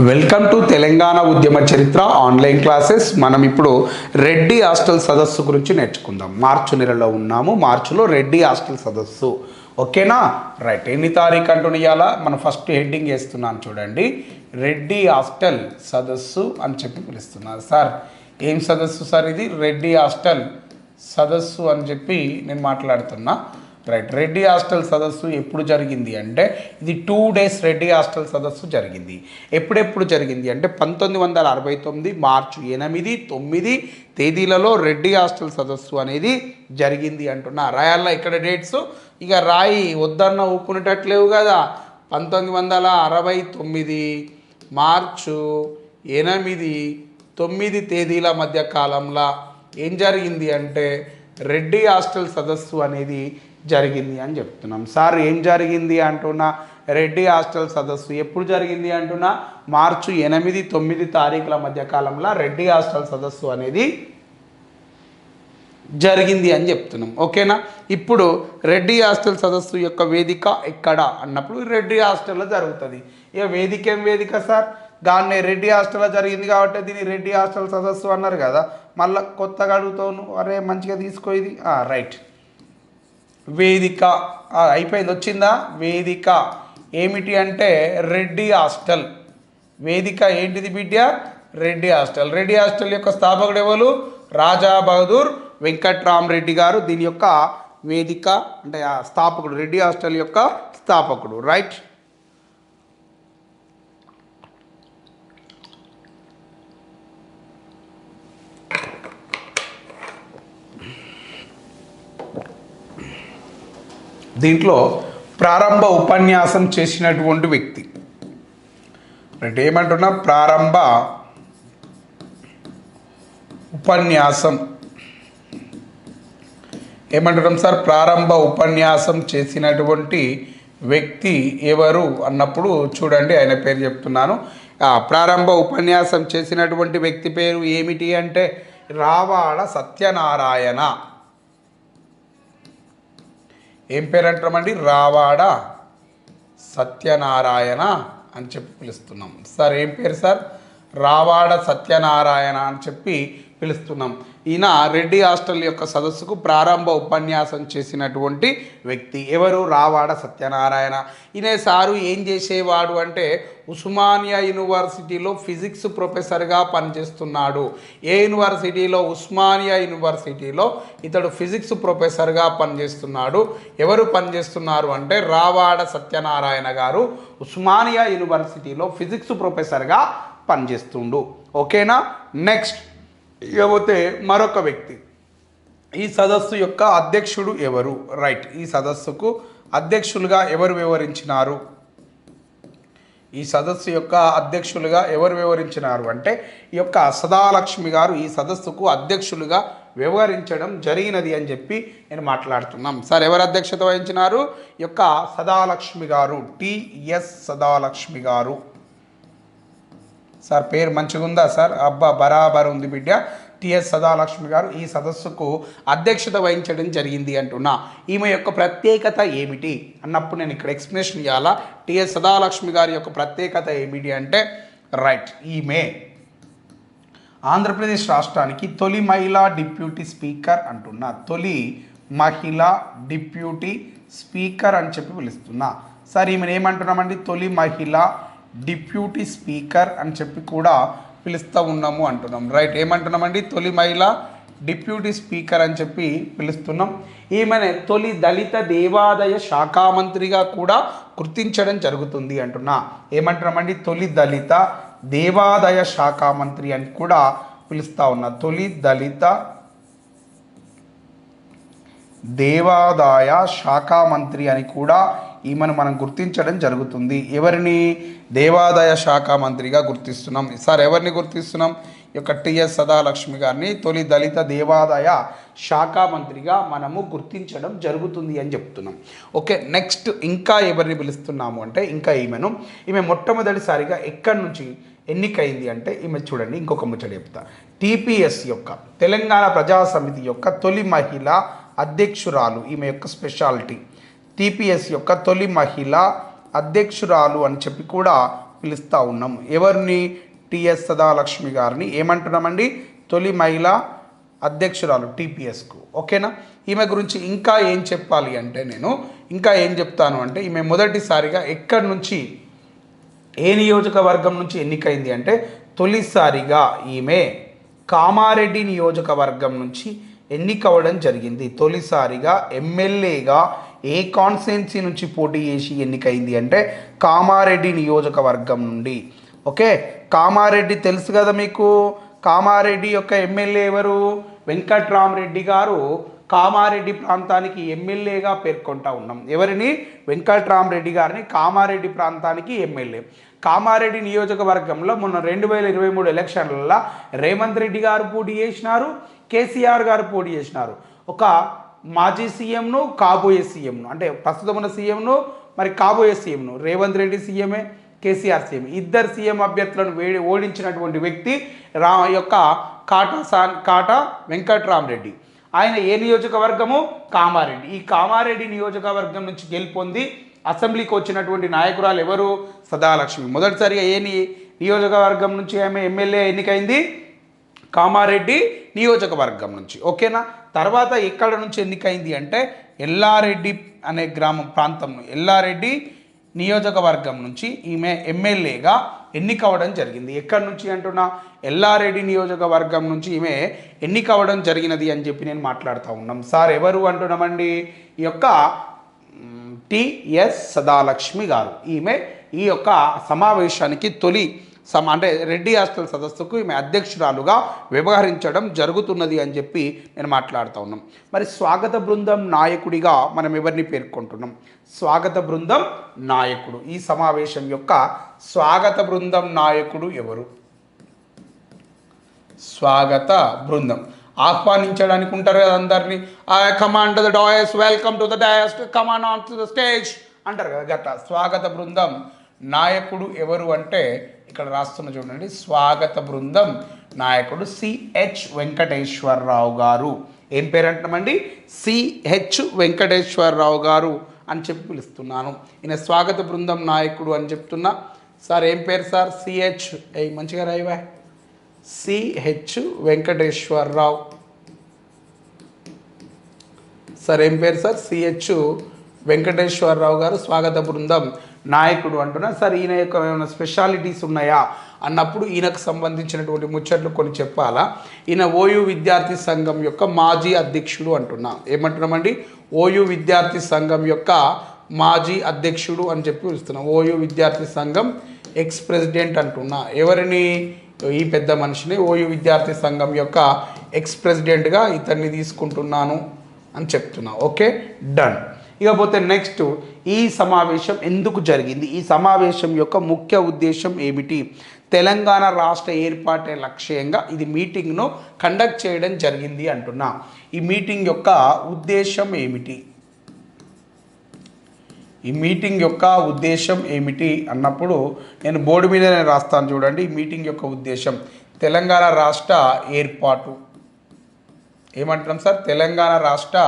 Welcome to Telangana ఉద్యమ చరిత్ర online classes. మనం ఇప్పుడు రెడ్డి హాస్టల్ సదస్సు గురించి నేర్చుకుందాం. మార్చి నెలలో ఉన్నాము. మార్చిలో రెడ్డి హాస్టల్ సదస్సు. ఓకేనా? రైట్. ఎన్ని తారీఖు అంటూ మనం ఫస్ట్ హెడ్డింగ్ వేస్తున్నాను చూడండి. రెడ్డి హాస్టల్ సదస్సు అని చెప్పి పిలుస్తున్నారు. సార్ ఏం సదస్సు సార్ ఇది? రెడ్డి హాస్టల్ సదస్సు అని చెప్పి నేను మాట్లాడుతున్నా. రైట్. రెడ్డి హాస్టల్ సదస్సు ఎప్పుడు జరిగింది అంటే ఇది టూ డేస్ రెడ్డి హాస్టల్ సదస్సు జరిగింది. ఎప్పుడెప్పుడు జరిగింది అంటే పంతొమ్మిది వందల అరవై తొమ్మిది మార్చి ఎనిమిది తొమ్మిది తేదీలలో రెడ్డి హాస్టల్ సదస్సు అనేది జరిగింది అంటున్నా. రాయాల్లో ఇక్కడ డేట్స్? ఇక రాయి వద్దన్న ఊపుకునేటట్లేవు కదా. పంతొమ్మిది వందల అరవై తొమ్మిది మార్చు ఎనిమిది తొమ్మిది తేదీల మధ్య కాలంలో ఏం జరిగింది అంటే రెడ్డి హాస్టల్ సదస్సు అనేది జరిగింది అని చెప్తున్నాం. సార్ ఏం జరిగింది అంటున్నా? రెడ్డి హాస్టల్ సదస్సు ఎప్పుడు జరిగింది అంటున్నా? మార్చి ఎనిమిది తొమ్మిది తారీఖుల మధ్య కాలంలో రెడ్డి హాస్టల్ సదస్సు అనేది జరిగింది అని చెప్తున్నాం. ఓకేనా? ఇప్పుడు రెడ్డి హాస్టల్ సదస్సు యొక్క వేదిక ఎక్కడ అన్నప్పుడు రెడ్డి హాస్టల్లో జరుగుతుంది. ఇక వేదిక ఏం వేదిక సార్? దాన్ని రెడ్డి హాస్టల్లో జరిగింది కాబట్టి దీన్ని రెడ్డి హాస్టల్ సదస్సు అన్నారు కదా. మళ్ళీ కొత్తగా అడుగుతాను అరే మంచిగా తీసుకో ఇది. రైట్. వేదిక. అయిపోయింది. వచ్చిందా? వేదిక. ఏమిటి అంటే రెడ్డి హాస్టల్. వేదిక ఏంటిది బిడ్డ? రెడ్డి హాస్టల్. రెడ్డి హాస్టల్ యొక్క స్థాపకుడు ఎవరు? రాజా బహదూర్ వెంకట్రామరెడ్డి గారు. దీని యొక్క వేదిక అంటే ఆ స్థాపకుడు రెడ్డి హాస్టల్ యొక్క స్థాపకుడు. రైట్? దీంట్లో ప్రారంభ ఉపన్యాసం చేసినటువంటి వ్యక్తి. అంటే ఏమంటున్నా ప్రారంభ ఉపన్యాసం. ఏమంటున్నాం సార్? ప్రారంభ ఉపన్యాసం చేసినటువంటి వ్యక్తి ఎవరు అన్నప్పుడు చూడండి ఆయన పేరు చెప్తున్నాను. ప్రారంభ ఉపన్యాసం చేసినటువంటి వ్యక్తి పేరు ఏమిటి అంటే రావాడ సత్యనారాయణ. ఏం పేరు అంటామండి రావాడ సత్యనారాయణ అని చెప్పి పిలుస్తున్నాం. సార్ ఏం పేరు సార్? రావాడ సత్యనారాయణ అని చెప్పి పిలుస్తున్నాం. ఈయన రెడ్డి హాస్టల్ యొక్క సదస్సుకు ప్రారంభ ఉపన్యాసం చేసినటువంటి వ్యక్తి ఎవరు? రావాడ సత్యనారాయణ. ఈయన సారు ఏం చేసేవాడు అంటే ఉస్మానియా యూనివర్సిటీలో ఫిజిక్స్ ప్రొఫెసర్గా పనిచేస్తున్నాడు. ఏ యూనివర్సిటీలో? ఉస్మానియా యూనివర్సిటీలో ఇతడు ఫిజిక్స్ ప్రొఫెసర్గా పనిచేస్తున్నాడు. ఎవరు పనిచేస్తున్నారు అంటే రావాడ సత్యనారాయణ గారు ఉస్మానియా యూనివర్సిటీలో ఫిజిక్స్ ప్రొఫెసర్గా పనిచేస్తుండు. ఓకేనా? నెక్స్ట్. ఇకపోతే మరొక వ్యక్తి. ఈ సదస్సు యొక్క అధ్యక్షుడు ఎవరు? రైట్. ఈ సదస్సుకు అధ్యక్షులుగా ఎవరు వివరించినారు? ఈ సదస్సు యొక్క అధ్యక్షులుగా ఎవరు వివరించినారు? అంటే ఈ యొక్క సదాలక్ష్మి గారు ఈ సదస్సుకు అధ్యక్షులుగా వ్యవహరించడం జరిగినది అని చెప్పి నేను మాట్లాడుతున్నాం. సార్ ఎవరు అధ్యక్షత వహించినారు? ఈ యొక్క సదాలక్ష్మి గారు టిఎస్ సదాలక్ష్మి గారు. సార్ పేరు మంచిగా ఉందా సార్? అబ్బా బరాబర్ ఉంది బిడ్డ. టిఎస్ సదాలక్ష్మి గారు ఈ సదస్సుకు అధ్యక్షత వహించడం జరిగింది అంటున్నా. ఈమె యొక్క ప్రత్యేకత ఏమిటి? అన్నప్పుడు నేను ఇక్కడ ఎక్స్ప్లెనేషన్ ఇవ్వాలా టిఎస్ సదాలక్ష్మి గారి యొక్క ప్రత్యేకత ఏమిటి అంటే రైట్ ఈమె ఆంధ్రప్రదేశ్ రాష్ట్రానికి తొలి మహిళా డిప్యూటీ స్పీకర్ అంటున్నా. తొలి మహిళా డిప్యూటీ స్పీకర్ అని చెప్పి పిలుస్తున్నా. సార్ ఈమెను ఏమంటున్నామండి? తొలి మహిళ డిప్యూటీ స్పీకర్ అని చెప్పి కూడా పిలుస్తూ ఉన్నాము అంటున్నాం. రైట్ ఏమంటున్నామండి? తొలి మహిళ డిప్యూటీ స్పీకర్ అని చెప్పి పిలుస్తున్నాం. ఈమెను తొలి దళిత దేవాదాయ శాఖ మంత్రిగా కూడా గుర్తించడం జరుగుతుంది అంటున్నా. ఏమంటున్నామండి? తొలి దళిత దేవాదాయ శాఖ మంత్రి అని కూడా పిలుస్తూ ఉన్నా. తొలి దళిత దేవాదాయ శాఖ మంత్రి అని కూడా ఈమెను మనం గుర్తించడం జరుగుతుంది. ఎవరిని? దేవాదాయ శాఖ మంత్రిగా గుర్తిస్తున్నాం. సార్ ఎవరిని గుర్తిస్తున్నాం? ఈ యొక్క టిఎస్ సదాలక్ష్మి గారిని. తొలి దళిత దేవాదాయ శాఖ మంత్రిగా మనము గుర్తించడం జరుగుతుంది అని చెప్తున్నాం. ఓకే నెక్స్ట్ ఇంకా ఎవరిని పిలుస్తున్నాము అంటే ఇంకా ఈమెను. ఈమె మొట్టమొదటిసారిగా ఎక్కడి నుంచి ఎన్నికైంది అంటే ఈమె చూడండి ఇంకొక ముచ్చట చెప్తా. టీపీఎస్ యొక్క తెలంగాణ ప్రజా సమితి యొక్క తొలి మహిళ అధ్యక్షురాలు ఈమె యొక్క స్పెషాలిటీ. టీపీఎస్ యొక్క తొలి మహిళ అధ్యక్షురాలు అని చెప్పి కూడా పిలుస్తూ ఉన్నాము ఎవరిని? టిఎస్ సదాలక్ష్మి గారిని. ఏమంటున్నామండి? తొలి మహిళ అధ్యక్షురాలు టీపీఎస్కు. ఓకేనా? ఈమె గురించి ఇంకా ఏం చెప్పాలి అంటే నేను ఇంకా ఏం చెప్తాను అంటే ఈమె మొదటిసారిగా ఎక్కడి నుంచి ఏ నియోజకవర్గం నుంచి ఎన్నికైంది అంటే తొలిసారిగా ఈమె కామారెడ్డి నియోజకవర్గం నుంచి ఎన్నికవడం జరిగింది. తొలిసారిగా ఎమ్మెల్యేగా ఏ కాన్స్టిట్యున్సీ నుంచి పోటీ చేసి ఎన్నికైంది అంటే కామారెడ్డి నియోజకవర్గం నుండి. ఓకే? కామారెడ్డి తెలుసు కదా మీకు? కామారెడ్డి యొక్క ఎమ్మెల్యే ఎవరు? వెంకట్రామరెడ్డి గారు కామారెడ్డి ప్రాంతానికి ఎమ్మెల్యేగా పేర్కొంటా ఉన్నాం. ఎవరిని? వెంకట్రామరెడ్డి గారిని కామారెడ్డి ప్రాంతానికి ఎమ్మెల్యే. కామారెడ్డి నియోజకవర్గంలో మొన్న రెండు వేల ఇరవై మూడు ఎలక్షన్లలో రేవంత్ రెడ్డి గారు పోటీ చేసినారు కేసీఆర్ గారు పోటీ చేసినారు. ఒక మాజీ సీఎంను కాబోయే సీఎంను. అంటే ప్రస్తుతం ఉన్న సీఎంను మరి కాబోయే సీఎంను. రేవంత్ రెడ్డి సీఎమే కేసీఆర్ సీఎం. ఇద్దరు సీఎం అభ్యర్థులను వేడి ఓడించినటువంటి వ్యక్తి రా యొక్క కాటా సాన్ కాటా వెంకట్రామరెడ్డి. ఆయన ఏ నియోజకవర్గము? కామారెడ్డి. ఈ కామారెడ్డి నియోజకవర్గం నుంచి గెలుపొంది అసెంబ్లీకి వచ్చినటువంటి నాయకురాలు ఎవరు? సదాలక్ష్మి. మొదటిసారిగా ఏ నియోజకవర్గం నుంచి ఆమె ఎమ్మెల్యే ఎన్నికైంది? కామారెడ్డి నియోజకవర్గం నుంచి. ఓకేనా? తర్వాత ఎక్కడ నుంచి ఎన్నికైంది అంటే ఎల్లారెడ్డి అనే గ్రామం ప్రాంతం ఎల్లారెడ్డి నియోజకవర్గం నుంచి ఈమె ఎమ్మెల్యేగా ఎన్నికవడం జరిగింది. ఎక్కడి నుంచి అంటున్నా? ఎల్లారెడ్డి నియోజకవర్గం నుంచి ఈమె ఎన్నికవడం జరిగినది అని చెప్పి నేను మాట్లాడుతూ ఉన్నాం. సార్ ఎవరు అంటున్నామండి? ఈ యొక్క టిఎస్ సదాలక్ష్మి గారు. ఈమె ఈ యొక్క సమావేశానికి తొలి సమ అంటే రెడ్డి హాస్టల్ సదస్సుకు ఈమె అధ్యక్షురాలుగా వ్యవహరించడం జరుగుతున్నది అని చెప్పి నేను మాట్లాడుతూ ఉన్నాం. మరి స్వాగత బృందం నాయకుడిగా మనం ఎవరిని పేర్కొంటున్నాం? స్వాగత బృందం నాయకుడు. ఈ సమావేశం యొక్క స్వాగత బృందం నాయకుడు ఎవరు? స్వాగత బృందం. ఆహ్వానించడానికి ఉంటారు కదా అందరినీ. Command the dais welcome to the dais command on to the stage అంటారు కదా గట్ల స్వాగత బృందం నాయకుడు ఎవరు అంటే ఇక్కడ రాస్తున్న చూడండి స్వాగత బృందం నాయకుడు సిహెచ్ వెంకటేశ్వరరావు గారు. ఏం పేరు అంటున్నామండి సిహెచ్ వెంకటేశ్వరరావు గారు అని చెప్పి పిలుస్తున్నాను. ఈయన స్వాగత బృందం నాయకుడు అని చెప్తున్నా. సార్ ఏం పేరు సార్? సిహెచ్ ఏ మంచిగా రాయివా? సిహెచ్ వెంకటేశ్వరరావు. సార్ ఏం పేరు సార్? సిహెచ్ వెంకటేశ్వరరావు గారు స్వాగత బృందం నాయకుడు అంటున్నా సార్ ఈయన యొక్క ఏమైనా స్పెషాలిటీస్ ఉన్నాయా? అన్నప్పుడు ఈయనకు సంబంధించినటువంటి ముచ్చట్లు కొన్ని చెప్పాలా. ఈయన ఓయూ విద్యార్థి సంఘం యొక్క మాజీ అధ్యక్షుడు అంటున్నా. ఏమంటున్నామండి? ఓయూ విద్యార్థి సంఘం యొక్క మాజీ అధ్యక్షుడు అని చెప్పి పిలుస్తున్నాం. ఓయూ విద్యార్థి సంఘం ఎక్స్ ప్రెసిడెంట్ అంటున్నా. ఎవరిని? ఈ పెద్ద మనిషిని ఓయూ విద్యార్థి సంఘం యొక్క ఎక్స్ ప్రెసిడెంట్గా ఇతన్ని తీసుకుంటున్నాను అని చెప్తున్నా. ఓకే? డన్. ఇకపోతే నెక్స్ట్ ఈ సమావేశం ఎందుకు జరిగింది? ఈ సమావేశం యొక్క ముఖ్య ఉద్దేశం ఏమిటి? తెలంగాణ రాష్ట్ర ఏర్పాటే లక్ష్యంగా ఇది మీటింగ్ను కండక్ట్ చేయడం జరిగింది అంటున్నా. ఈ మీటింగ్ యొక్క ఉద్దేశం ఏమిటి? ఈ మీటింగ్ యొక్క ఉద్దేశం ఏమిటి అన్నప్పుడు నేను బోర్డు మీద నేను రాస్తాను చూడండి. ఈ మీటింగ్ యొక్క ఉద్దేశం తెలంగాణ రాష్ట్ర ఏర్పాటు. ఏమంటున్నాం సార్? తెలంగాణ రాష్ట్ర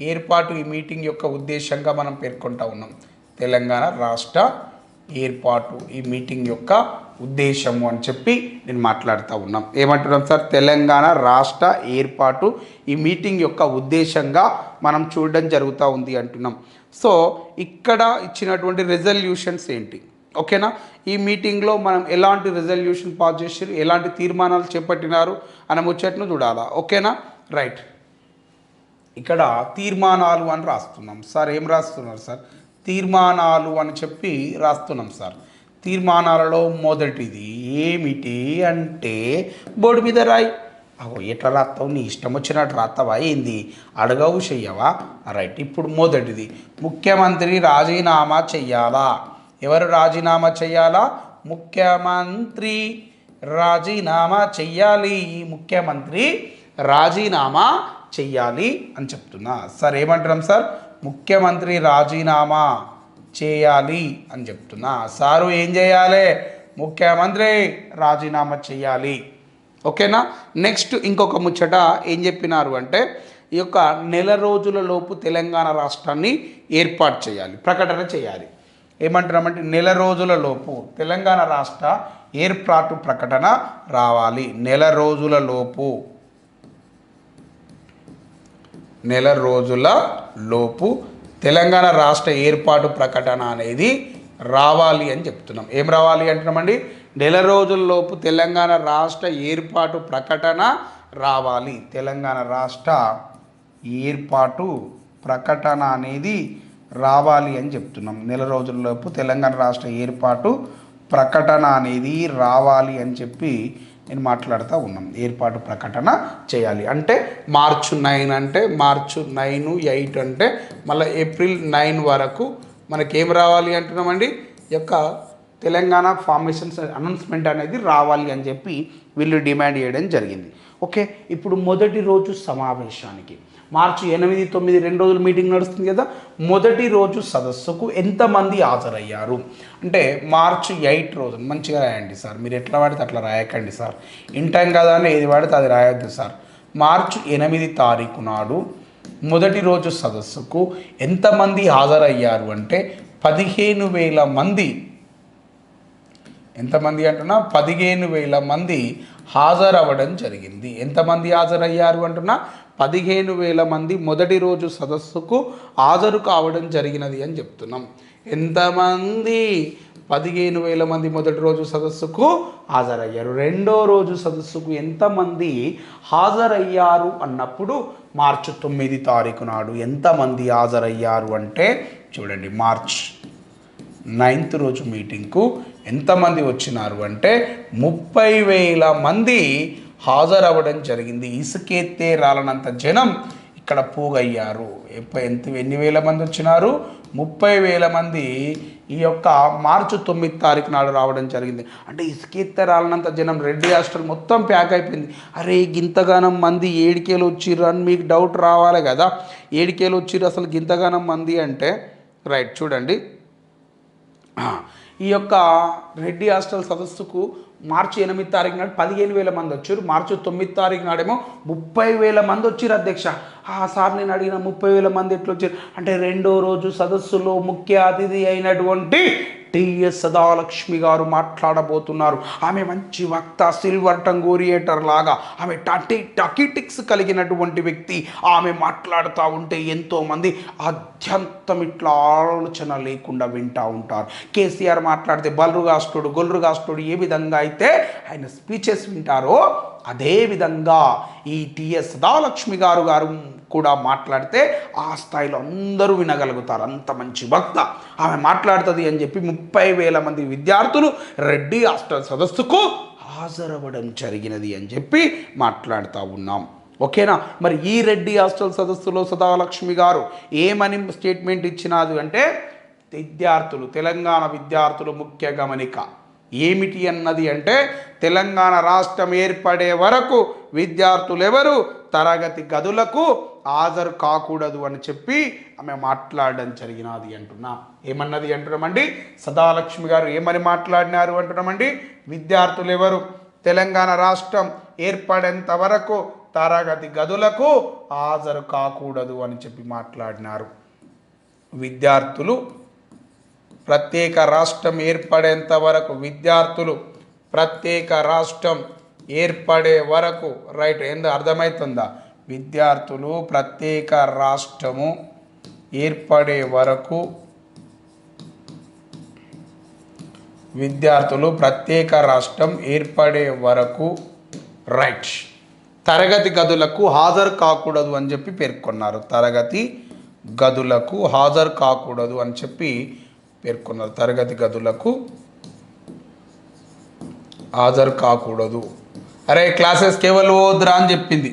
ఏర్పాటు ఈ మీటింగ్ యొక్క ఉద్దేశంగా మనం పేర్కొంటా ఉన్నాం. తెలంగాణ రాష్ట్ర ఏర్పాటు ఈ మీటింగ్ యొక్క ఉద్దేశము అని చెప్పి నేను మాట్లాడుతూ ఉన్నాం. ఏమంటున్నాం సార్? తెలంగాణ రాష్ట్ర ఏర్పాటు ఈ మీటింగ్ యొక్క ఉద్దేశంగా మనం చూడడం జరుగుతూ ఉంది అంటున్నాం. సో ఇక్కడ ఇచ్చినటువంటి రెజల్యూషన్స్ ఏంటి? ఓకేనా? ఈ మీటింగ్లో మనం ఎలాంటి రెజల్యూషన్ పాస్ చేసారు ఎలాంటి తీర్మానాలు చేపట్టినారు అనే ముచ్చట్ను చూడాలా? ఓకేనా? రైట్. ఇక్కడ తీర్మానాలు అని రాస్తున్నాం. సార్ ఏం రాస్తున్నారు సార్? తీర్మానాలు అని చెప్పి రాస్తున్నాం సార్. తీర్మానాలలో మొదటిది ఏమిటి అంటే బోర్డు మీద రాయి. అగో ఎట్లా రాస్తావు? నీ ఇష్టం వచ్చినట్టు రాస్తావా? ఏంది? అడగవు చెయ్యవా? రైట్ ఇప్పుడు మొదటిది. ముఖ్యమంత్రి రాజీనామా చెయ్యాలా? ఎవరు రాజీనామా చెయ్యాలా? ముఖ్యమంత్రి రాజీనామా చెయ్యాలి. ఈ ముఖ్యమంత్రి రాజీనామా చెయ్యాలి అని చెప్తున్నా. సార్ ఏమంటున్నాం సార్? ముఖ్యమంత్రి రాజీనామా చేయాలి అని చెప్తున్నా. సారు ఏం చేయాలి? ముఖ్యమంత్రి రాజీనామా చేయాలి ఓకేనా? నెక్స్ట్ ఇంకొక ముచ్చట ఏం చెప్పినారు అంటే ఈ యొక్క నెల రోజుల లోపు తెలంగాణ రాష్ట్రాన్ని ఏర్పాటు చేయాలి ప్రకటన చేయాలి. ఏమంటున్నామంటే నెల రోజుల లోపు తెలంగాణ రాష్ట్ర ఏర్పాటు ప్రకటన రావాలి. నెల రోజుల లోపు. నెల రోజుల లోపు తెలంగాణ రాష్ట్ర ఏర్పాటు ప్రకటన అనేది రావాలి అని చెప్తున్నాం. ఏం రావాలి అంటున్నామండి? నెల రోజుల లోపు తెలంగాణ రాష్ట్ర ఏర్పాటు ప్రకటన రావాలి. తెలంగాణ రాష్ట్ర ఏర్పాటు ప్రకటన అనేది రావాలి అని చెప్తున్నాం. నెల రోజుల్లోపు తెలంగాణ రాష్ట్ర ఏర్పాటు ప్రకటన అనేది రావాలి అని చెప్పి నేను మాట్లాడుతూ ఉన్నాం. ఏర్పాటు ప్రకటన చేయాలి. అంటే మార్చు నైన్ అంటే మార్చు నైన్ ఎయిట్ అంటే మళ్ళీ ఏప్రిల్ నైన్ వరకు మనకేం రావాలి అంటున్నామండి? ఈ యొక్క తెలంగాణ ఫార్మేషన్స్ అనౌన్స్మెంట్ అనేది రావాలి అని చెప్పి వీళ్ళు డిమాండ్ చేయడం జరిగింది. ఓకే? ఇప్పుడు మొదటి రోజు సమావేశానికి. మార్చి ఎనిమిది తొమ్మిది రెండు రోజులు మీటింగ్ నడుస్తుంది కదా. మొదటి రోజు సదస్సుకు ఎంతమంది హాజరయ్యారు? అంటే మార్చి ఎయిట్ రోజు. మంచిగా రాయండి సార్. మీరు ఎట్లా వాడితే అట్లా రాయకండి సార్. ఇంటాం కదా అని ఏది వాడితే అది రాయొద్దు సార్. మార్చి ఎనిమిది తారీఖు నాడు మొదటి రోజు సదస్సుకు ఎంతమంది హాజరయ్యారు అంటే పదిహేను వేల మంది. ఎంతమంది అంటున్నా? పదిహేను వేల మంది హాజరవ్వడం జరిగింది. ఎంతమంది హాజరయ్యారు అంటున్నా? పదిహేను వేల మంది మొదటి రోజు సదస్సుకు హాజరు కావడం జరిగినది అని చెప్తున్నాం. ఎంతమంది పదిహేను వేల మంది మొదటి రోజు సదస్సుకు హాజరయ్యారు? రెండో రోజు సదస్సుకు ఎంతమంది హాజరయ్యారు అన్నప్పుడు మార్చి తొమ్మిది తారీఖు నాడు ఎంతమంది హాజరయ్యారు అంటే చూడండి మార్చ్ నైన్త్ రోజు మీటింగ్కు ఎంతమంది వచ్చినారు అంటే ముప్పై వేల మంది హాజరవ్వడం జరిగింది. ఇసుకెత్తే రాలనంత జనం ఇక్కడ పోగయ్యారు. ఎంత ఎన్ని వేల మంది వచ్చినారు? ముప్పై వేల మంది ఈ యొక్క మార్చి తొమ్మిది తారీఖు నాడు రావడం జరిగింది. అంటే ఇసుకెత్తే రాలనంత జనం రెడ్డి హాస్టల్ మొత్తం ప్యాక్ అయిపోయింది. అరే గింతగానం మంది ఏడికేలు వచ్చిర్రు అని మీకు డౌట్ రావాలి కదా? ఏడికేలు వచ్చిర్రు అసలు గింతగానం మంది అంటే? రైట్ చూడండి. ఈ యొక్క రెడ్డి హాస్టల్ సదస్సుకు మార్చి ఎనిమిది తారీఖు నాడు పదిహేను వేల మంది వచ్చారు. మార్చి తొమ్మిది తారీఖు నాడేమో ముప్పై వేల మంది వచ్చారు అధ్యక్ష. ఆ సార్ నేను అడిగిన ముప్పై వేల మంది ఎట్లా వచ్చారు? అంటే రెండో రోజు సదస్సులో ముఖ్య అతిథి అయినటువంటి టిఎస్ సదాలక్ష్మి గారు మాట్లాడబోతున్నారు. ఆమె మంచి వక్త సిల్వర్ టంగోరియేటర్ లాగా. ఆమె టటి టకిటిక్స్ కలిగినటువంటి వ్యక్తి. ఆమె మాట్లాడుతూ ఉంటే ఎంతోమంది అత్యంతం ఇట్లా ఆలోచన లేకుండా వింటూ ఉంటారు. కేసీఆర్ మాట్లాడితే బలరుగాస్తుడు గొల్రుగాస్తుడు ఏ విధంగా అయితే ఆయన స్పీచెస్ వింటారో అదే విధంగా ఈ టిఎస్ సదాలక్ష్మి గారు గారు కూడా మాట్లాడితే ఆ స్థాయిలో అందరూ వినగలుగుతారు. అంత మంచి వక్త. ఆమె మాట్లాడుతుంది అని చెప్పి ముప్పై వేల మంది విద్యార్థులు రెడ్డి హాస్టల్ సదస్సుకు హాజరవ్వడం జరిగినది అని చెప్పి మాట్లాడుతూ ఉన్నాం. ఓకేనా? మరి ఈ రెడ్డి హాస్టల్ సదస్సులో సదాలక్ష్మి గారు ఏమని స్టేట్మెంట్ ఇచ్చినాదు అంటే విద్యార్థులు తెలంగాణ విద్యార్థులు ముఖ్య గమనిక. ఏమిటి అన్నది అంటే తెలంగాణ రాష్ట్రం ఏర్పడే వరకు విద్యార్థులెవరు? తరగతి గదులకు హాజరు కాకూడదు అని చెప్పి ఆమె మాట్లాడడం జరిగినది అంటున్నాం. ఏమన్నది అంటున్నామండి? సదాలక్ష్మి గారు ఏమని మాట్లాడినారు అంటున్నామండి? విద్యార్థులు ఎవరు తెలంగాణ రాష్ట్రం ఏర్పడేంత వరకు తరగతి గదులకు హాజరు కాకూడదు అని చెప్పి మాట్లాడినారు. విద్యార్థులు ప్రత్యేక రాష్ట్రం ఏర్పడేంత వరకు విద్యార్థులు ప్రత్యేక రాష్ట్రం ఏర్పడే వరకు రైట్ ఏందో అర్థమవుతుందా విద్యార్థులు ప్రత్యేక రాష్ట్రము ఏర్పడే వరకు విద్యార్థులు ప్రత్యేక రాష్ట్రం ఏర్పడే వరకు రైట్. తరగతి గదులకు హాజరు కాకూడదు అని చెప్పి పేర్కొన్నారు. తరగతి గదులకు హాజరు కాకూడదు అని చెప్పి పేర్కొన్నారు. తరగతి గదులకు హాజరు కాకూడదు. అరే క్లాసెస్కి ఎవరు పోద్దురా అని చెప్పింది.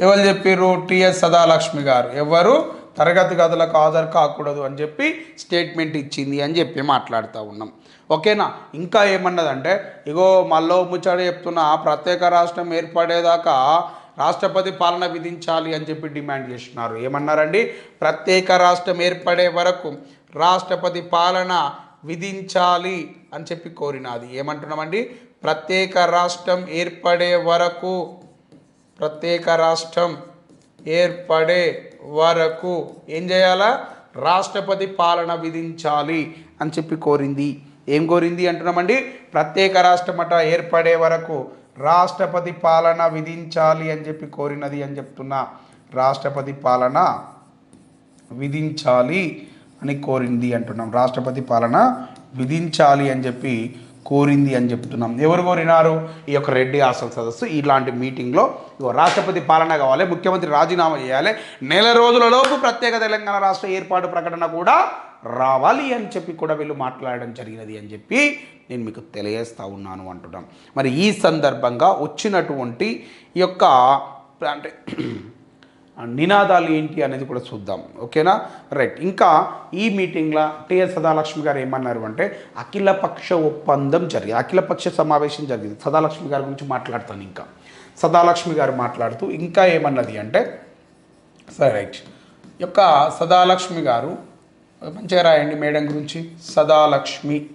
ఎవరు చెప్పారు టిఎస్ సదాలక్ష్మి గారు. ఎవరు? తరగతి గదులకు హాజరు కాకూడదు అని చెప్పి స్టేట్మెంట్ ఇచ్చింది అని చెప్పి మాట్లాడుతూ ఉన్నాం. ఓకేనా? ఇంకా ఏమన్నదంటే ఇగో మళ్ళీ ముచ్చట చెప్తున్నా ప్రత్యేక రాష్ట్రం ఏర్పడేదాకా రాష్ట్రపతి పాలన విధించాలి అని చెప్పి డిమాండ్ చేస్తున్నారు. ఏమన్నారండి? ప్రత్యేక రాష్ట్రం ఏర్పడే వరకు రాష్ట్రపతి పాలన విధించాలి అని చెప్పి కోరినది. ఏమంటున్నామండి? ప్రత్యేక రాష్ట్రం ఏర్పడే వరకు ప్రత్యేక రాష్ట్రం ఏర్పడే వరకు ఏం చేయాలా? రాష్ట్రపతి పాలన విధించాలి అని చెప్పి కోరింది. ఏం కోరింది అంటున్నామండి? ప్రత్యేక రాష్ట్రమట ఏర్పడే వరకు రాష్ట్రపతి పాలన విధించాలి అని చెప్పి కోరినది అని చెప్తున్నా. రాష్ట్రపతి పాలన విధించాలి అని కోరింది అంటున్నాం. రాష్ట్రపతి పాలన విధించాలి అని చెప్పి కోరింది అని చెప్తున్నాం. ఎవరు కోరినారు? ఈ యొక్క రెడ్డి హాస్టల్ సదస్సు ఇలాంటి మీటింగ్లో రాష్ట్రపతి పాలన కావాలి ముఖ్యమంత్రి రాజీనామా చేయాలి నెల రోజులలోపు ప్రత్యేక తెలంగాణ రాష్ట్ర ఏర్పాటు ప్రకటన కూడా రావాలి అని చెప్పి కూడా వీళ్ళు మాట్లాడడం జరిగినది అని చెప్పి నేను మీకు తెలియజేస్తా ఉన్నాను అంటున్నాం. మరి ఈ సందర్భంగా వచ్చినటువంటి ఈ యొక్క అంటే నినాదాలు ఏంటి అనేది కూడా చూద్దాం. ఓకేనా? రైట్. ఇంకా ఈ మీటింగ్లో టిఎస్ సదాలక్ష్మి గారు ఏమన్నారు అంటే అఖిలపక్ష ఒప్పందం జరిగింది. అఖిలపక్ష సమావేశం జరిగింది. సదాలక్ష్మి గారి గురించి మాట్లాడతాను ఇంకా. సదాలక్ష్మి గారు మాట్లాడుతూ ఇంకా ఏమన్నది అంటే సరే రైట్. యొక్క సదాలక్ష్మి గారు మంచిగా రాయండి మేడం గురించి. సదాలక్ష్మి.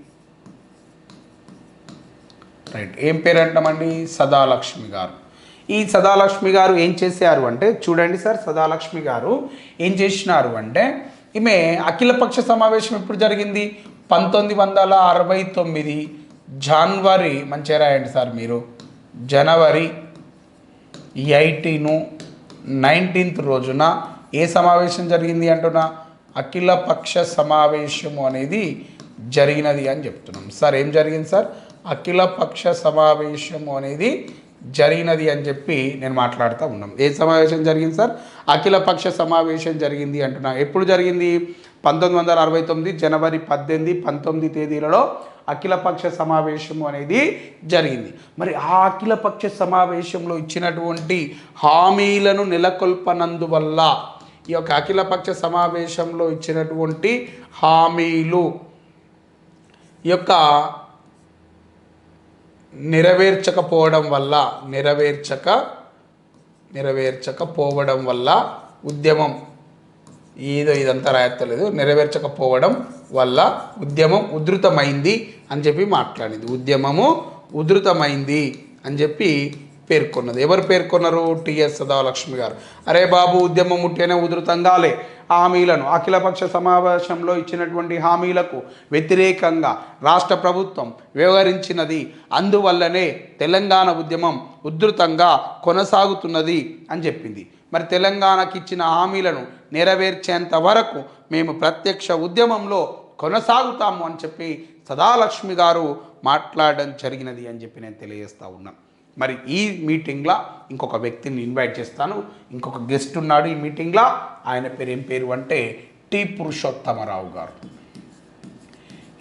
రైట్. ఏం పేరు అంటామండి సదాలక్ష్మి గారు. ఈ సదాలక్ష్మి గారు ఏం చేశారు అంటే చూడండి సార్ సదాలక్ష్మి గారు ఏం చేసినారు అంటే ఈమె అఖిలపక్ష సమావేశం ఎప్పుడు జరిగింది? పంతొమ్మిది వందల అరవై తొమ్మిది జనవరి మంచిగా రాయండి సార్ మీరు. జనవరి ఎయిటీను నైన్టీన్త్ రోజున ఏ సమావేశం జరిగింది అంటున్నా? అఖిలపక్ష సమావేశము అనేది జరిగినది అని చెప్తున్నాం. సార్ ఏం జరిగింది సార్? అఖిలపక్ష సమావేశము అనేది జరిగినది అని చెప్పి నేను మాట్లాడుతూ ఉన్నాం. ఏ సమావేశం జరిగింది సార్? అఖిలపక్ష సమావేశం జరిగింది అంటున్నా. ఎప్పుడు జరిగింది? పంతొమ్మిది వందల అరవై తొమ్మిది జనవరి పద్దెనిమిది పంతొమ్మిది తేదీలలో అఖిలపక్ష సమావేశము అనేది జరిగింది. మరి ఆ అఖిలపక్ష సమావేశంలో ఇచ్చినటువంటి హామీలను నెలకొల్పనందువల్ల ఈ యొక్క అఖిలపక్ష సమావేశంలో ఇచ్చినటువంటి హామీలు ఈ యొక్క నెరవేర్చకపోవడం వల్ల నెరవేర్చక నెరవేర్చకపోవడం వల్ల ఉద్యమం. ఏదో ఇదంతా రాయత్తలేదు. నెరవేర్చకపోవడం వల్ల ఉద్యమం ఉధృతమైంది అని చెప్పి మాట్లాడింది. ఉద్యమము ఉధృతమైంది అని చెప్పి పేర్కొన్నది. ఎవరు పేర్కొన్నారు? టిఎస్ సదాలక్ష్మి గారు. అరే బాబు ఉద్యమం ముట్టేనే ఉధృతం కాలే హామీలను అఖిలపక్ష సమావేశంలో ఇచ్చినటువంటి హామీలకు వ్యతిరేకంగా రాష్ట్ర ప్రభుత్వం వ్యవహరించినది. అందువల్లనే తెలంగాణ ఉద్యమం ఉధృతంగా కొనసాగుతున్నది అని చెప్పింది. మరి తెలంగాణకి ఇచ్చిన హామీలను నెరవేర్చేంత వరకు మేము ప్రత్యక్ష ఉద్యమంలో కొనసాగుతాము అని చెప్పి సదాలక్ష్మి గారు మాట్లాడడం జరిగినది అని చెప్పి నేను తెలియజేస్తా ఉన్నాను మరి ఈ మీటింగ్లో ఇంకొక వ్యక్తిని ఇన్వైట్ చేస్తాను. ఇంకొక గెస్ట్ ఉన్నాడు ఈ మీటింగ్లో. ఆయన పేరు ఏం పేరు అంటే టి పురుషోత్తమరావు గారు.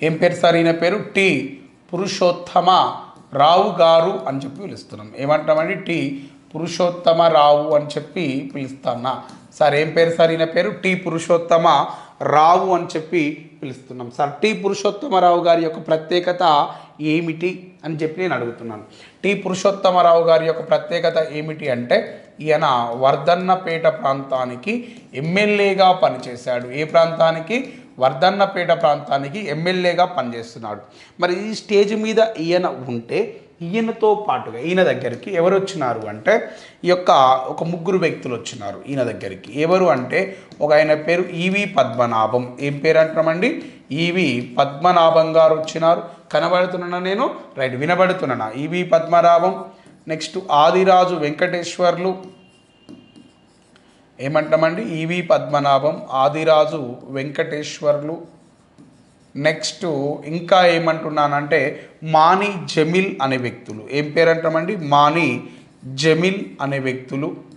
ఏం పేరు సార్ ఈయన పేరు? టి పురుషోత్తమ రావు గారు అని చెప్పి పిలుస్తున్నాం. ఏమంటామండి? టి పురుషోత్తమ రావు అని చెప్పి పిలుస్తున్నా సార్ ఏం పేరు సార్ ఈయన పేరు? టి పురుషోత్తమ రావు అని చెప్పి పిలుస్తున్నాం. Sir T. పురుషోత్తమరావు గారి యొక్క ప్రత్యేకత ఏమిటి అని చెప్పి నేను అడుగుతున్నాను. టి. పురుషోత్తమరావు గారి యొక్క ప్రత్యేకత ఏమిటి అంటే ఈయన వర్ధన్నపేట ప్రాంతానికి ఎమ్మెల్యేగా పనిచేశాడు. ఏ ప్రాంతానికి? వర్ధన్నపేట ప్రాంతానికి ఎమ్మెల్యేగా పనిచేస్తున్నాడు. మరి ఈ స్టేజ్ మీద ఈయన ఉంటే ఈయనతో పాటుగా ఈయన దగ్గరికి ఎవరు వచ్చినారు అంటే ఈ యొక్క ఒక ముగ్గురు వ్యక్తులు వచ్చినారు ఈయన దగ్గరికి. ఎవరు అంటే ఒక ఆయన పేరు ఈవి పద్మనాభం. ఏం పేరు అంటున్నామండి? ఈవి పద్మనాభం గారు వచ్చినారు. కనబడుతున్నా నేను? Right వినబడుతున్నా. EV Padmanabham next Adiraju Venkateswarlu. ఏమంటామండి ఈవి పద్మనాభం ఆదిరాజు వెంకటేశ్వర్లు. నెక్స్ట్ ఇంకా ఏమంటున్నానంటే మాని జమిల్ అనే వ్యక్తులు. ఏం పేరంటామండి? మాని జమిల్ అనే వ్యక్తులు.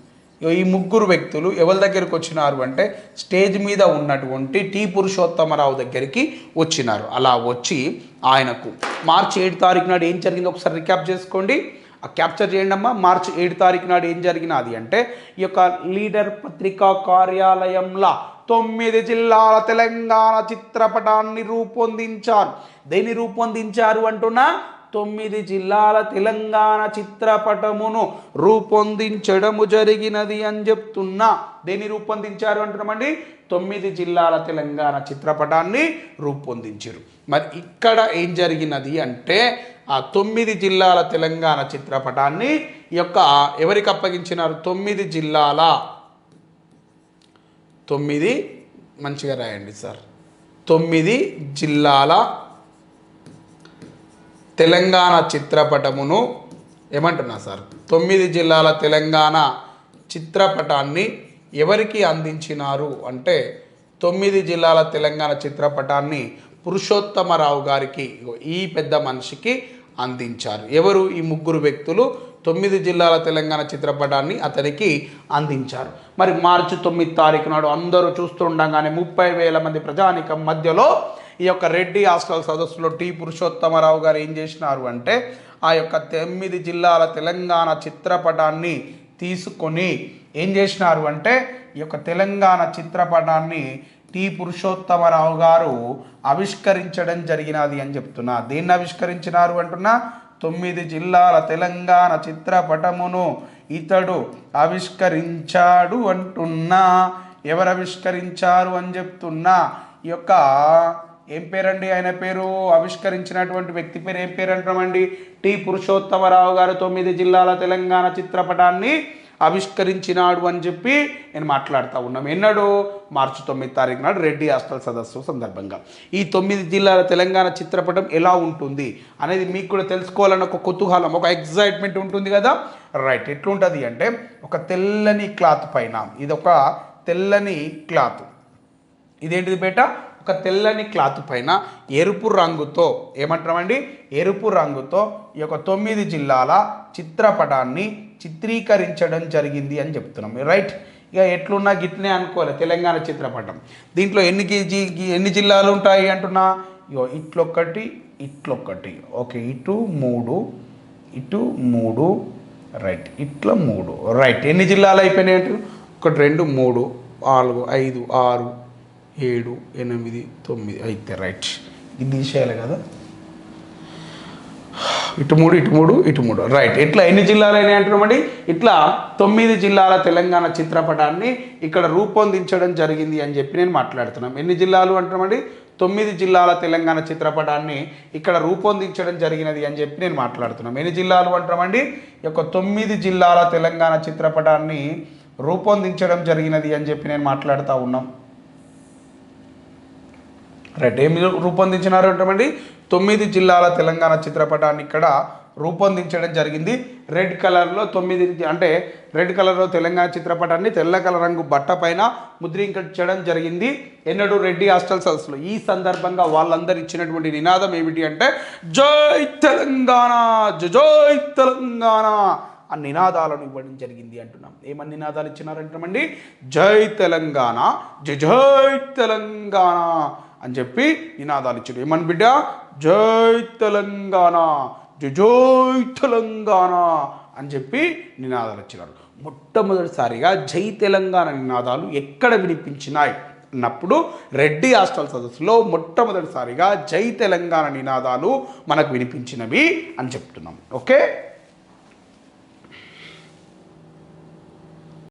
ఈ ముగ్గురు వ్యక్తులు ఎవరి దగ్గరికి వచ్చినారు అంటే స్టేజ్ మీద ఉన్నటువంటి టీ పురుషోత్తమరావు దగ్గరికి వచ్చినారు. అలా వచ్చి ఆయనకు మార్చి ఏడు తారీఖు నాడు ఏం జరిగిందో ఒకసారి రికాప్ చేసుకోండి. ఆ క్యాప్చర్ చేయండి అమ్మా. మార్చి ఏడు తారీఖు నాడు ఏం జరిగినది అంటే ఈ యొక్క లీడర్ పత్రికా కార్యాలయంలో తొమ్మిది జిల్లాల తెలంగాణ చిత్రపటాన్ని రూపొందించారు. దేన్ని రూపొందించారు అంటున్నా? తొమ్మిది జిల్లాల తెలంగాణ చిత్రపటమును రూపొందించడము జరిగినది అని చెప్తున్నా. దేన్ని రూపొందించారు అంటున్నామండి? తొమ్మిది జిల్లాల తెలంగాణ చిత్రపటాన్ని రూపొందించారు. మరి ఇక్కడ ఏం జరిగినది అంటే ఆ తొమ్మిది జిల్లాల తెలంగాణ చిత్రపటాన్ని ఈ యొక్క ఎవరికి అప్పగించినారు? తొమ్మిది జిల్లాల తొమ్మిది మంచిగా రాయండి సార్. తొమ్మిది జిల్లాల తెలంగాణ చిత్రపటమును ఏమంటున్నా సార్? తొమ్మిది జిల్లాల తెలంగాణ చిత్రపటాన్ని ఎవరికి అందించినారు అంటే తొమ్మిది జిల్లాల తెలంగాణ చిత్రపటాన్ని పురుషోత్తమరావు గారికి ఈ పెద్ద మనిషికి అందించారు. ఎవరు? ఈ ముగ్గురు వ్యక్తులు తొమ్మిది జిల్లాల తెలంగాణ చిత్రపటాన్ని అతనికి అందించారు. మరి మార్చి తొమ్మిది తారీఖు నాడు అందరూ చూస్తుండగానే ముప్పై వేల మంది ప్రజానికం మధ్యలో ఈ యొక్క రెడ్డి హాస్టల్ సదస్సులో టి పురుషోత్తమరావు గారు ఏం చేసినారు అంటే ఆ యొక్క తొమ్మిది జిల్లాల తెలంగాణ చిత్రపటాన్ని తీసుకొని ఏం చేసినారు అంటే ఈ యొక్క తెలంగాణ చిత్రపటాన్ని టి పురుషోత్తమరావు గారు ఆవిష్కరించడం జరిగినది అని చెప్తున్నా. దేన్ని ఆవిష్కరించినారు అంటున్నా? తొమ్మిది జిల్లాల తెలంగాణ చిత్రపటమును ఇతడు ఆవిష్కరించాడు అంటున్నా. ఎవరు ఆవిష్కరించారు అని చెప్తున్నా. ఈ యొక్క ఏం పేరండి ఆయన పేరు? ఆవిష్కరించినటువంటి వ్యక్తి పేరు ఏం పేరు అంటామండి? టి. పురుషోత్తమరావు గారు తొమ్మిది జిల్లాల తెలంగాణ చిత్రపటాన్ని ఆవిష్కరించినాడు అని చెప్పి నేను మాట్లాడుతూ ఉన్నాం. ఎన్నడు మార్చి తొమ్మిది తారీఖు నాడు రెడ్డి హాస్టల్ సదస్సు సందర్భంగా. ఈ తొమ్మిది జిల్లాల తెలంగాణ చిత్రపటం ఎలా ఉంటుంది అనేది మీకు కూడా తెలుసుకోవాలని ఒక కుతూహలం ఒక ఎగ్జైట్మెంట్ ఉంటుంది కదా? రైట్ ఎట్లుంటుంది అంటే ఒక తెల్లని క్లాత్ పైన ఇది ఒక తెల్లని క్లాత్. ఇదేంటిది బేట? ఒక తెల్లని క్లాత్ పైన ఎరుపు రంగుతో ఏమంటామండి ఎరుపు రంగుతో ఈ యొక్క తొమ్మిది జిల్లాల చిత్రపటాన్ని చిత్రీకరించడం జరిగింది అని చెప్తున్నాం. రైట్? ఇక ఎట్లున్నా గిట్నే అనుకోవాలి తెలంగాణ చిత్రపటం. దీంట్లో ఎన్ని కేజీ ఎన్ని జిల్లాలు ఉంటాయి అంటున్నా? ఇగో ఇట్లొక్కటి ఇట్లొక్కటి. ఓకే ఇటు మూడు ఇటు మూడు రైట్ ఇట్లా మూడు. రైట్ ఎన్ని జిల్లాలు అయిపోయినాయి ఒకటి రెండు మూడు నాలుగు ఐదు ఆరు ఏడు ఎనిమిది తొమ్మిది అయితే రైట్. ఇది తీసేయాలి కదా? ఇటు మూడు ఇటు మూడు ఇటు మూడు. రైట్ ఇట్లా ఎన్ని జిల్లాలు అయినాయి అంటున్నామండి? ఇట్లా తొమ్మిది జిల్లాల తెలంగాణ చిత్రపటాన్ని ఇక్కడ రూపొందించడం జరిగింది అని చెప్పి నేను మాట్లాడుతున్నాం. ఎన్ని జిల్లాలు అంటున్నామండి? తొమ్మిది జిల్లాల తెలంగాణ చిత్రపటాన్ని ఇక్కడ రూపొందించడం జరిగినది అని చెప్పి నేను మాట్లాడుతున్నాం. ఎన్ని జిల్లాలు అంటామండి ఈ యొక్క తొమ్మిది జిల్లాల తెలంగాణ చిత్రపటాన్ని రూపొందించడం జరిగినది అని చెప్పి నేను మాట్లాడుతూ ఉన్నాం. రైట్ ఏమి రూపొందించినారు అంటామండి? తొమ్మిది జిల్లాల తెలంగాణ చిత్రపటాన్ని ఇక్కడ రూపొందించడం జరిగింది. రెడ్ కలర్లో తొమ్మిది అంటే రెడ్ కలర్లో తెలంగాణ చిత్రపటాన్ని తెల్ల కలర్ రంగు బట్ట పైన ముద్రించడం జరిగింది. ఎన్నడూ రెడ్డి హాస్టల్ సదస్సులో ఈ సందర్భంగా వాళ్ళందరూ ఇచ్చినటువంటి నినాదం ఏమిటి అంటే జై తెలంగాణ జై తెలంగాణ ఆ నినాదాలను ఇవ్వడం జరిగింది అంటున్నాం. ఏమని నినాదాలు ఇచ్చినారంటామండి? జై తెలంగాణ జై తెలంగాణ అని చెప్పి నినాదాలు ఇచ్చాడు. ఏమని బిడ్డ? జై తెలంగాణ జై జై తెలంగాణ అని చెప్పి నినాదాలు ఇచ్చినారు మొట్టమొదటిసారిగా జై తెలంగాణ నినాదాలు ఎక్కడ వినిపించినాయి అన్నప్పుడు రెడ్డి హాస్టల్ సదస్సులో మొట్టమొదటిసారిగా జై తెలంగాణ నినాదాలు మనకు వినిపించినవి అని చెప్తున్నాం. ఓకే?